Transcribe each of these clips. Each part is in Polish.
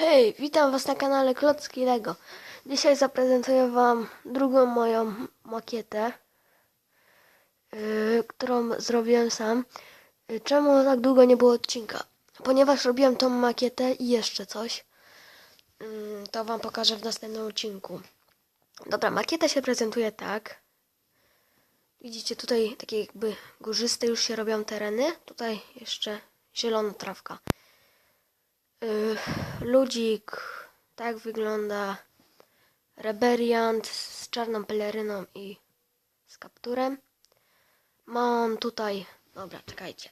Hej, witam was na kanale Klocki Lego. Dzisiaj zaprezentuję wam drugą moją makietę, yy, którą zrobiłem sam. Yy, czemu tak długo nie było odcinka? Ponieważ robiłem tą makietę i jeszcze coś. Yy, to wam pokażę w następnym odcinku. Dobra, makieta się prezentuje tak. Widzicie tutaj takie jakby górzyste już się robią tereny. Tutaj jeszcze zielona trawka. Y, ludzik, tak wygląda reberiant z czarną peleryną i z kapturem. Ma on tutaj, dobra, czekajcie.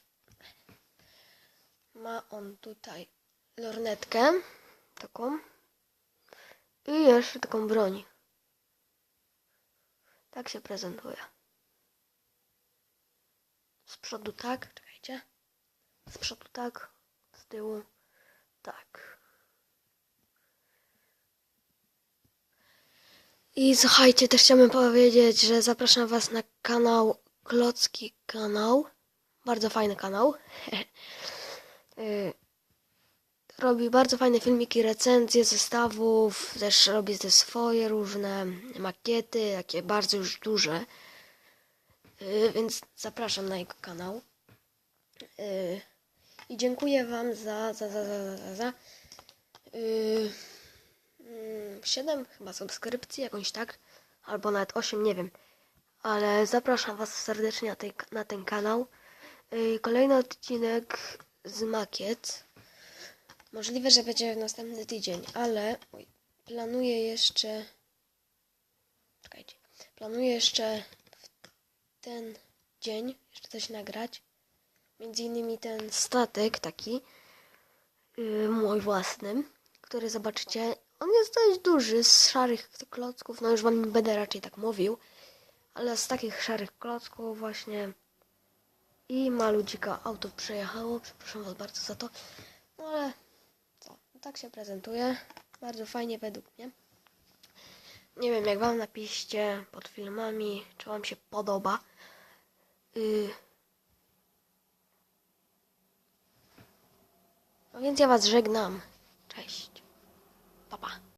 Ma on tutaj lornetkę, taką i jeszcze taką broń. Tak się prezentuje. Z przodu tak, czekajcie. Z przodu tak, z tyłu tak. I słuchajcie, też chciałbym powiedzieć, że zapraszam Was na kanał Klocki Kanał. Bardzo fajny kanał. Y, robi bardzo fajne filmiki, recenzje zestawów, też robi te swoje różne makiety, takie bardzo już duże. Y, Więc zapraszam na jego kanał. Dziękuję Wam za, za, za, za, za, za yy, mm, 7 chyba subskrypcji, jakąś tak, albo nawet 8, nie wiem. Ale zapraszam Was serdecznie na, tej, na ten kanał. Yy, kolejny odcinek z makiet. Możliwe, że będzie w następny tydzień, ale oj, planuję jeszcze. Czekajcie. Planuję jeszcze w ten dzień jeszcze coś nagrać. Między innymi ten statek taki, yy, mój własny, który zobaczycie, on jest dość duży, z szarych klocków, no już wam nie będę raczej tak mówił, ale z takich szarych klocków właśnie i ma ludzika auto przejechało, przepraszam was bardzo za to, no ale co, tak się prezentuje, bardzo fajnie według mnie. Nie wiem, jak wam napiszcie pod filmami, czy wam się podoba. Yy, Więc ja was żegnam. Cześć.